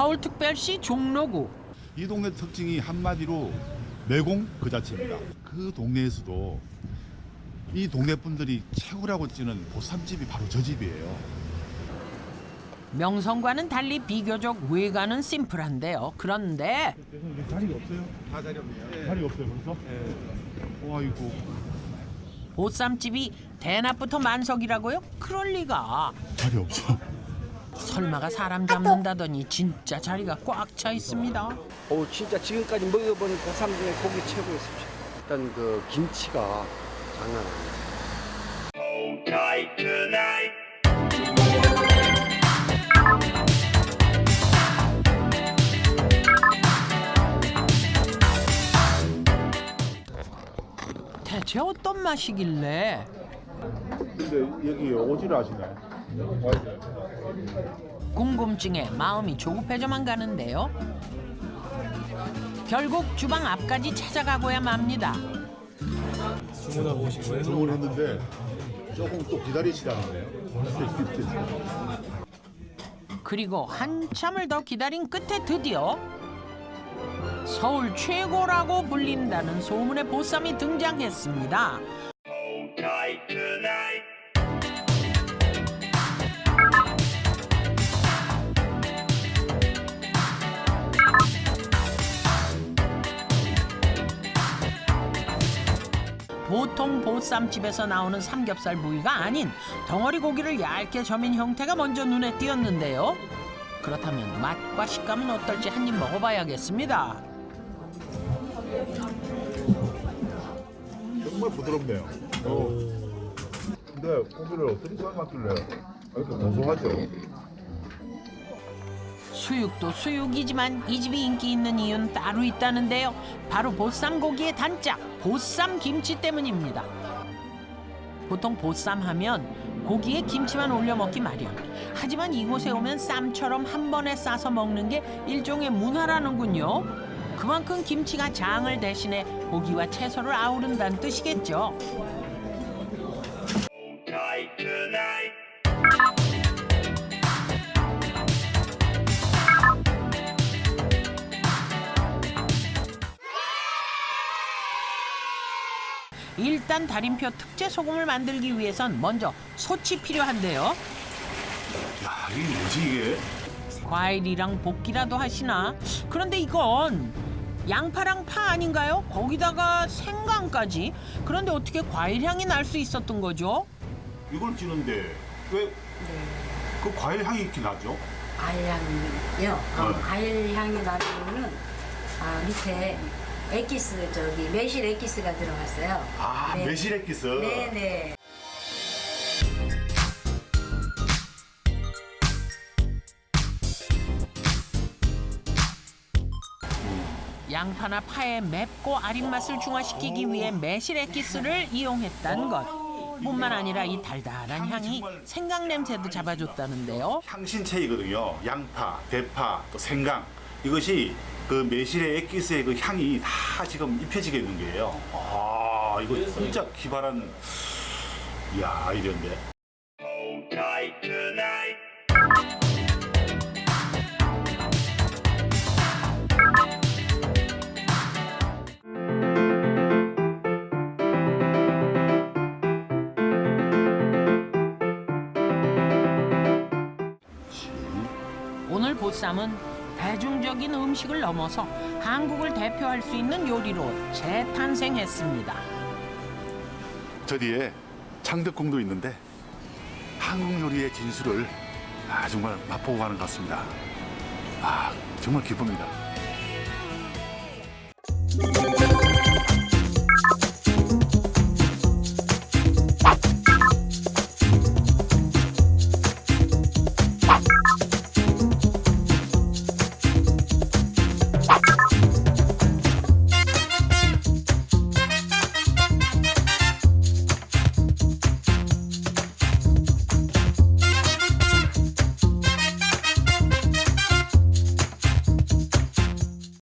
서울특별시 종로구. 이 동네 특징이 한마디로 매공 그 자체입니다. 그 동네에서도 이 동네 분들이 최고라고 찌는 보쌈집이 바로 저 집이에요. 명성과는 달리 비교적 외관은 심플한데요. 그런데 자리가 없어요? 다 자리 없네요. 자리 없어요 벌써? 네. 와 이거 보쌈집이 대낮부터 만석이라고요? 그럴 리가. 자리 없어. 설마가 사람 잡는다더니 진짜 자리가 꽉 차 있습니다. 오 진짜 지금까지 먹어본 보쌈 중에 고기 최고였습니다. 일단 그 김치가 장난 아니에요. 대체 어떤 맛이길래 근데 여기 오지를 하시네. 궁금증에 마음이 조급해져만 가는데요. 결국 주방 앞까지 찾아가고야 맙니다. 주문했는데 조금 또 기다리시라는데요. 그리고 한참을 더 기다린 끝에 드디어 서울 최고라고 불린다는 소문의 보쌈이 등장했습니다. 보통 보쌈집에서 나오는 삼겹살 부위가 아닌 덩어리 고기를 얇게 점인 형태가 먼저 눈에 띄었는데요. 그렇다면 맛과 식감은 어떨지 한 입 먹어봐야겠습니다. 정말 부드럽네요. 근데 고기를 어떻게 삶았길래 이렇게 고소하죠? 수육도 수육이지만 이 집이 인기 있는 이유는 따로 있다는데요. 바로 보쌈 고기의 단짝, 보쌈 김치 때문입니다. 보통 보쌈 하면 고기에 김치만 올려 먹기 마련. 하지만 이곳에 오면 쌈처럼 한 번에 싸서 먹는 게 일종의 문화라는군요. 그만큼 김치가 장을 대신해 고기와 채소를 아우른다는 뜻이겠죠. 일단 달인표 특제 소금을 만들기 위해선 먼저 솥이 필요한데요. 야 이게 뭐지 이게? 과일이랑 볶기라도 하시나? 그런데 이건 양파랑 파 아닌가요? 거기다가 생강까지. 그런데 어떻게 과일 향이 날 수 있었던 거죠? 이걸 찌는데 왜그 과일 향이 이렇게 나죠? 과일 향이요. 어, 네. 과일 향이 나는 거는 아, 밑에 에기스 저기 매실 에기스가 들어갔어요. 아 네. 매실 액기스. 네네. 양파나 파의 맵고 아린 맛을 중화시키기 위해 매실 액기스를 이용했다는 것. 뿐만 아니라 이 달달한 향이 생강 냄새도 잡아줬다는데요. 향신채이거든요. 양파, 대파, 또 생강 이것이 그 매실의 액기스의 그 향이 다 지금 입혀지게 있는 거예요. 아 이거 진짜 기발한 이야 이런데. 오늘 보쌈은 대중적인 음식을 넘어서 한국을 대표할 수 있는 요리로 재탄생했습니다. 저 뒤에 창덕궁도 있는데 한국 요리의 진수를 아, 정말 맛보고 가는 것 같습니다. 아, 정말 기쁩니다.